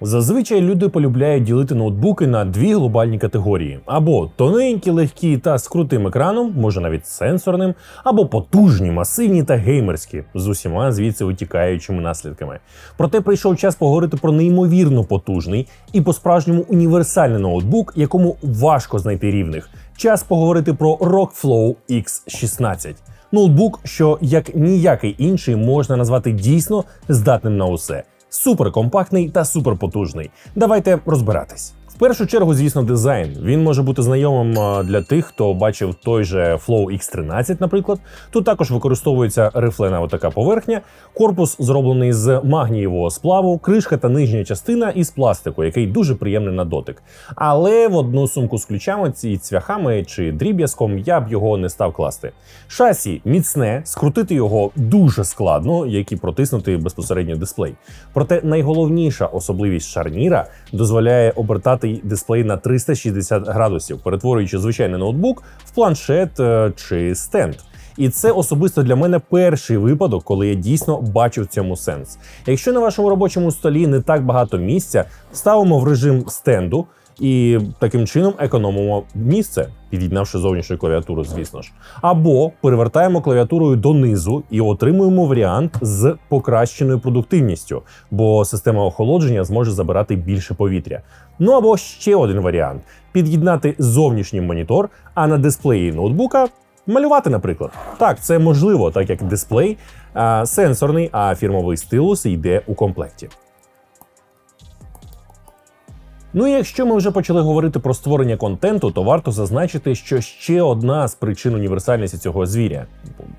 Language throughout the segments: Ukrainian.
Зазвичай люди полюбляють ділити ноутбуки на дві глобальні категорії: або тоненькі, легкі та з крутим екраном, може навіть сенсорним, або потужні, масивні та геймерські з усіма звідси витікаючими наслідками. Проте прийшов час поговорити про неймовірно потужний і по-справжньому універсальний ноутбук, якому важко знайти рівних. Час поговорити про Rockflow X16. Ноутбук, що як ніякий інший можна назвати дійсно здатним на усе суперкомпактний та суперпотужний. Давайте розбиратись. В першу чергу, звісно, дизайн. Він може бути знайомим для тих, хто бачив той же Flow X13, наприклад. Тут також використовується рифлена така поверхня, корпус зроблений з магнієвого сплаву, кришка та нижня частина із пластику, який дуже приємний на дотик. Але в одну сумку з ключами і цвяхами чи дріб'язком я б його не став класти. Шасі міцне, скрутити його дуже складно, як і протиснути безпосередньо дисплей. Проте найголовніша особливість шарніра дозволяє обертати дисплей на 360 градусів, перетворюючи звичайний ноутбук в планшет е, чи стенд. І це особисто для мене перший випадок, коли я дійсно бачу в цьому сенс. Якщо на вашому робочому столі не так багато місця, ставимо в режим стенду і таким чином економимо місце, під'єднавши зовнішню клавіатуру, звісно ж. Або перевертаємо клавіатурою донизу і отримуємо варіант з покращеною продуктивністю, бо система охолодження зможе забирати більше повітря. Ну або ще один варіант: під'єднати зовнішній монітор, а на дисплеї ноутбука. Малювати, наприклад, так, це можливо, так як дисплей а, сенсорний, а фірмовий стилус йде у комплекті. Ну і якщо ми вже почали говорити про створення контенту, то варто зазначити, що ще одна з причин універсальності цього звіря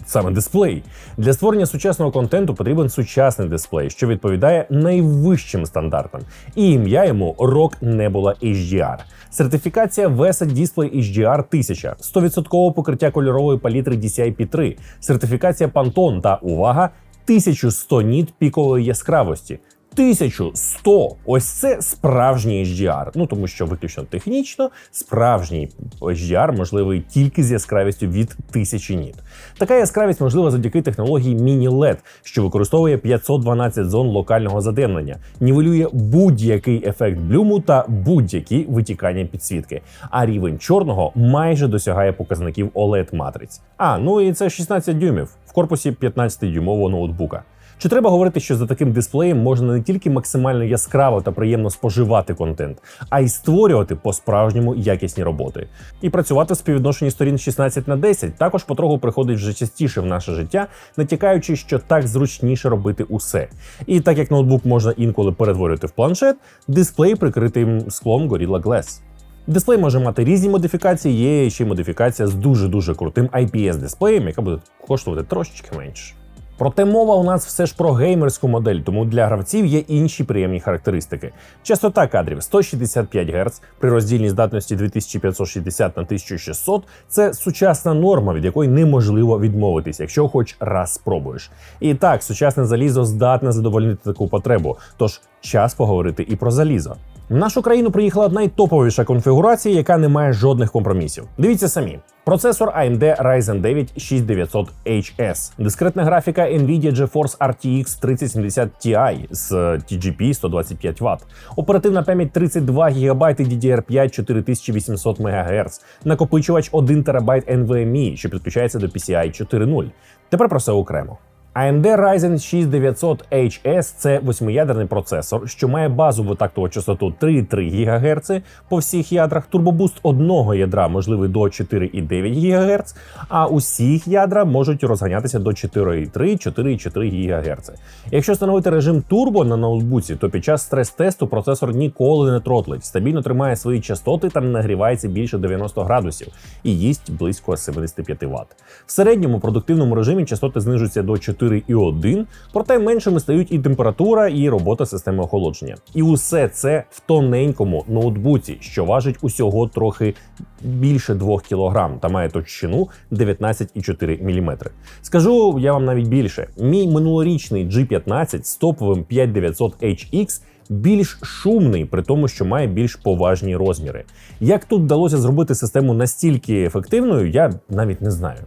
саме дисплей. Для створення сучасного контенту потрібен сучасний дисплей, що відповідає найвищим стандартам. І ім'я йому ROG Nebula HDR. Сертифікація VESA Display HDR 1000, 100% покриття кольорової палітри DCI-P3, сертифікація Pantone та увага 1100 ніт пікової яскравості. 1100! Ось це справжній HDR. Ну тому що виключно технічно справжній HDR можливий тільки з яскравістю від 1000 ніт. Така яскравість можлива завдяки технології Mini-LED, що використовує 512 зон локального задемнення, нівелює будь-який ефект блюму та будь-які витікання підсвітки. А рівень чорного майже досягає показників oled матриць. А ну і це 16 дюймів в корпусі 15-дюймового ноутбука. Чи треба говорити, що за таким дисплеєм можна не тільки максимально яскраво та приємно споживати контент, а й створювати по-справжньому якісні роботи. І працювати в співвідношенні сторін 16 на 10 також потроху приходить вже частіше в наше життя, натякаючи, що так зручніше робити усе. І так як ноутбук можна інколи перетворювати в планшет, дисплей прикритим склом Gorilla Glass. Дисплей може мати різні модифікації, є ще й модифікація з дуже дуже крутим IPS дисплеєм, яка буде коштувати трошечки менше. Проте мова у нас все ж про геймерську модель, тому для гравців є інші приємні характеристики. Частота кадрів 165 Гц при роздільній здатності 2560 на 1600 це сучасна норма, від якої неможливо відмовитись, якщо хоч раз спробуєш. І так, сучасне залізо здатне задовольнити таку потребу. Тож час поговорити і про залізо. В нашу країну приїхала найтоповіша конфігурація, яка не має жодних компромісів. Дивіться самі. Процесор AMD Ryzen 9 6900HS, дискретна графіка Nvidia GeForce RTX 3070 Ti з TGP 125 Вт, оперативна пам'ять 32 ГБ DDR5 4800 МГц, накопичувач 1 ТБ NVMe, що підключається до PCI 4.0. Тепер про все окремо. AMD Ryzen 6900HS – це восьмиядерний процесор, що має базову тактову частоту 3,3 ГГц по всіх ядрах, турбобуст одного ядра можливий до 4,9 ГГц, а усіх ядра можуть розганятися до 4,3-4,4 ГГц. Якщо встановити режим турбо на ноутбуці, то під час стрес-тесту процесор ніколи не тротлить, стабільно тримає свої частоти та нагрівається більше 90 градусів і їсть близько 75 Вт. В середньому продуктивному режимі частоти знижуються до 4 4,1, проте меншими стають і температура, і робота системи охолодження. І усе це в тоненькому ноутбуці, що важить усього трохи більше 2 кг та має товщину 19,4 мм. Скажу я вам навіть більше: мій минулорічний G15 з топовим 5900HX більш шумний, при тому, що має більш поважні розміри. Як тут вдалося зробити систему настільки ефективною, я навіть не знаю.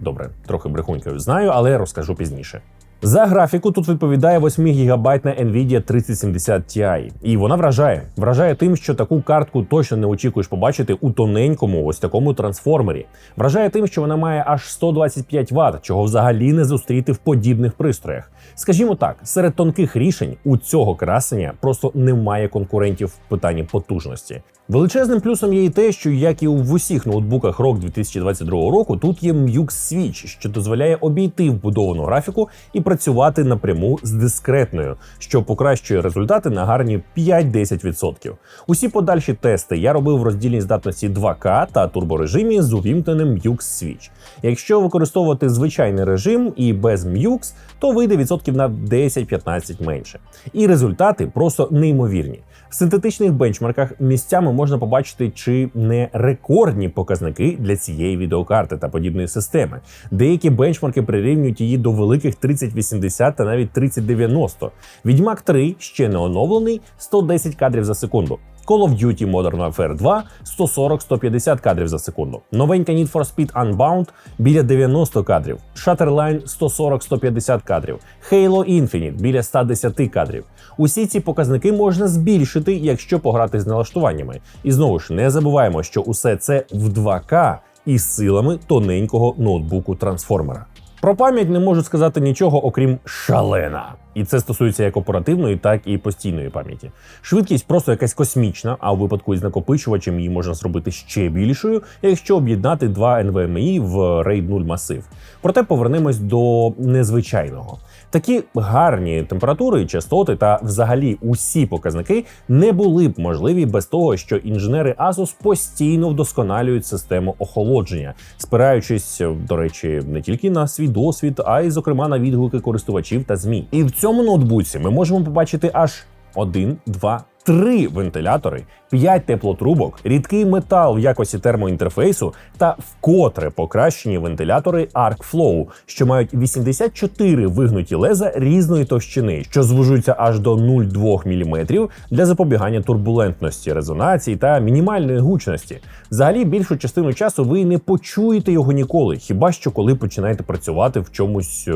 Добре, трохи брехунькою знаю, але розкажу пізніше. За графіку тут відповідає 8 гігабайтна Nvidia 3070 Ti. І вона вражає. Вражає тим, що таку картку точно не очікуєш побачити у тоненькому ось такому трансформері. Вражає тим, що вона має аж 125 Вт, чого взагалі не зустріти в подібних пристроях. Скажімо так, серед тонких рішень у цього красення просто немає конкурентів в питанні потужності. Величезним плюсом є і те, що як і в усіх ноутбуках ROG 2022 року, тут є Mux Switch, що дозволяє обійти вбудовану графіку і працювати напряму з дискретною, що покращує результати на гарні 5-10%. Усі подальші тести я робив в роздільній здатності 2К та турборежимі з увімкненим Mux Switch. Якщо використовувати звичайний режим і без Mux, то вийде відсотків на 10-15 менше. І результати просто неймовірні. В синтетичних бенчмарках місцями можна побачити чи не рекордні показники для цієї відеокарти та подібної системи. Деякі бенчмарки прирівнюють її до великих 3080 та навіть 3090. Відьмак 3 ще не оновлений 110 кадрів за секунду. Call of Duty Modern Warfare 2 140-150 кадрів за секунду. Новенька Need for Speed Unbound біля 90 кадрів. Shutterline 140-150 кадрів. Halo Infinite біля 110 кадрів. Усі ці показники можна збільшити, якщо пограти з налаштуваннями. І знову ж не забуваємо, що усе це в 2К із силами тоненького ноутбуку трансформера. Про пам'ять не можу сказати нічого, окрім шалена. І це стосується як оперативної, так і постійної пам'яті. Швидкість просто якась космічна, а у випадку із накопичувачем її можна зробити ще більшою, якщо об'єднати два NVMe в RAID 0 масив. Проте повернемось до незвичайного. Такі гарні температури, частоти та взагалі усі показники не були б можливі без того, що інженери Asus постійно вдосконалюють систему охолодження, спираючись, до речі, не тільки на свій досвід, а й зокрема на відгуки користувачів та змі. І в цьому ноутбуці ми можемо побачити аж один, два, три вентилятори, 5 теплотрубок, рідкий метал в якості термоінтерфейсу та вкотре покращені вентилятори ArcFlow, що мають 84 вигнуті леза різної товщини, що звужуються аж до 0,2 мм для запобігання турбулентності, резонації та мінімальної гучності. Взагалі, більшу частину часу ви не почуєте його ніколи, хіба що коли починаєте працювати в чомусь е,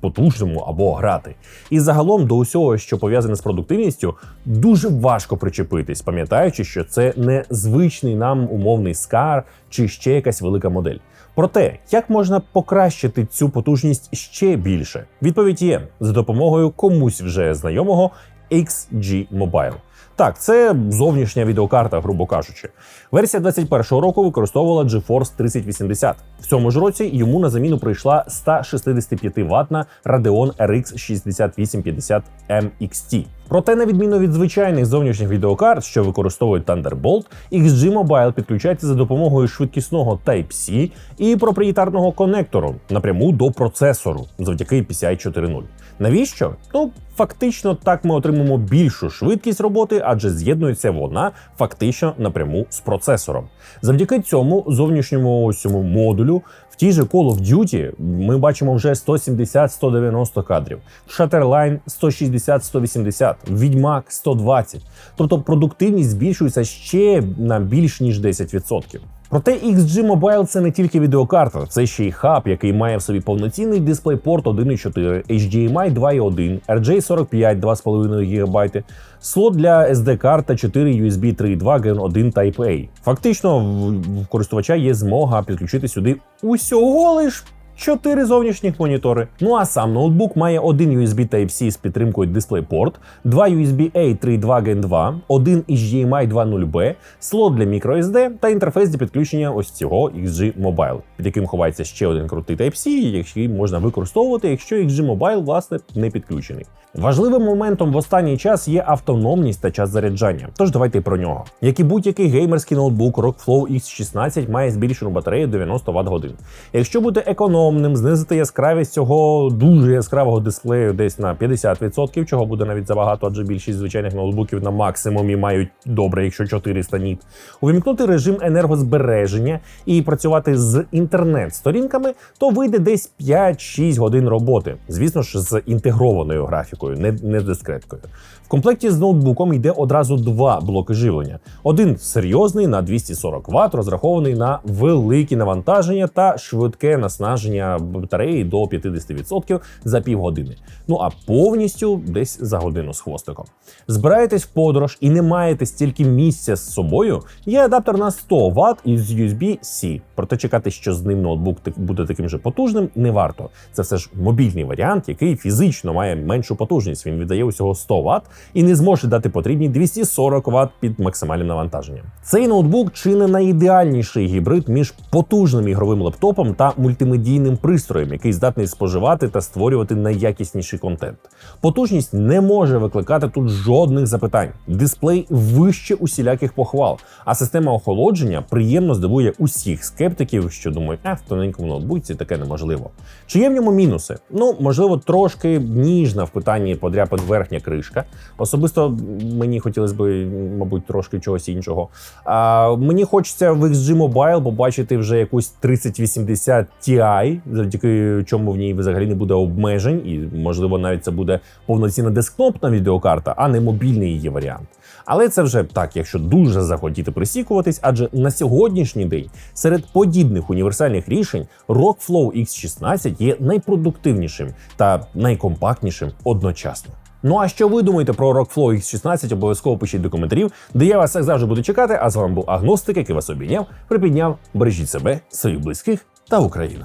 потужному або грати. І загалом до усього, що пов'язане з продуктивністю, дуже важко причепитись, пам'ятаючи, що це не звичний нам умовний скар чи ще якась велика модель. Проте, як можна покращити цю потужність ще більше? Відповідь є за допомогою комусь вже знайомого XG Mobile. Так, це зовнішня відеокарта, грубо кажучи. Версія 21-го року використовувала GeForce 3080. В цьому ж році йому на заміну прийшла 165 ватна Radeon RX 6850 MXT. Проте, на відміну від звичайних зовнішніх відеокарт, що використовують Thunderbolt, XG Mobile підключається за допомогою швидкісного Type-C і проприєтарного конектору напряму до процесору завдяки PCI 4.0. Навіщо? Ну фактично так ми отримаємо більшу швидкість роботи, адже з'єднується вона фактично напряму з процесором. Завдяки цьому зовнішньому цьому модулю в тій же Call of Duty ми бачимо вже 170-190 кадрів, Shutterline 160-180, Відьмак 120. Тобто продуктивність збільшується ще на більш ніж 10%. Проте XG Mobile це не тільки відеокарта, це ще й хаб, який має в собі повноцінний DisplayPort 1.4, HDMI 2.1, RJ45 2,5 ГБ, слот для SD карт та 4 USB 3.2 Gen 1 Type-A. Фактично, в користувача є змога підключити сюди усього лиш 4 зовнішніх монітори. Ну а сам ноутбук має один USB Type-C з підтримкою DisplayPort, два USB A 3.2 Gen 2, один HDMI 2.0B, слот для microSD та інтерфейс для підключення ось цього XG Mobile, під яким ховається ще один крутий Type-C, який можна використовувати, якщо XG Mobile, власне, не підключений. Важливим моментом в останній час є автономність та час заряджання. Тож давайте про нього. Як і будь-який геймерський ноутбук, ROGFlow X16 має збільшену батарею 90 Вт годин. Якщо бути економним, знизити яскравість цього дуже яскравого дисплею десь на 50%, чого буде навіть забагато, адже більшість звичайних ноутбуків на максимумі мають добре, якщо 400 ніт. Увімкнути режим енергозбереження і працювати з інтернет-сторінками, то вийде десь 5-6 годин роботи. Звісно ж, з інтегрованою графікою, не, не дискреткою. В комплекті з ноутбуком йде одразу два блоки живлення: один серйозний на 240 Вт, розрахований на великі навантаження та швидке наснаження зарядження батареї до 50% за півгодини. Ну а повністю десь за годину з хвостиком. Збираєтесь в подорож і не маєте стільки місця з собою. Є адаптер на 100 Вт із USB-C. Проте чекати, що з ним ноутбук буде таким же потужним, не варто. Це все ж мобільний варіант, який фізично має меншу потужність. Він віддає усього 100 Вт і не зможе дати потрібні 240 Вт під максимальним навантаженням. Цей ноутбук чи не найідеальніший гібрид між потужним ігровим лептопом та мультимедійним пристроєм, який здатний споживати та створювати найякісніший контент. Потужність не може викликати тут жодних запитань. Дисплей вище усіляких похвал, а система охолодження приємно здивує усіх скептиків, що думають, а в тоненькому ноутбуці таке неможливо. Чи є в ньому мінуси? Ну, можливо, трошки ніжна в питанні подряпин верхня кришка. Особисто мені хотілося б, мабуть, трошки чогось іншого. А, мені хочеться в XG Mobile побачити вже якусь 3080 Ti, завдяки чому в ній взагалі не буде обмежень, і можливо навіть це буде повноцінна десктопна відеокарта, а не мобільний її варіант. Але це вже так, якщо дуже захотіти присікуватись, адже на сьогоднішній день серед подібних універсальних рішень Rockflow X16 є найпродуктивнішим та найкомпактнішим одночасно. Ну а що ви думаєте про Rockflow X16, обов'язково пишіть до коментарів, де я вас як завжди буду чекати. А з вами був агностик, який вас обійняв, припідняв. Бережіть себе, своїх близьких та Україну.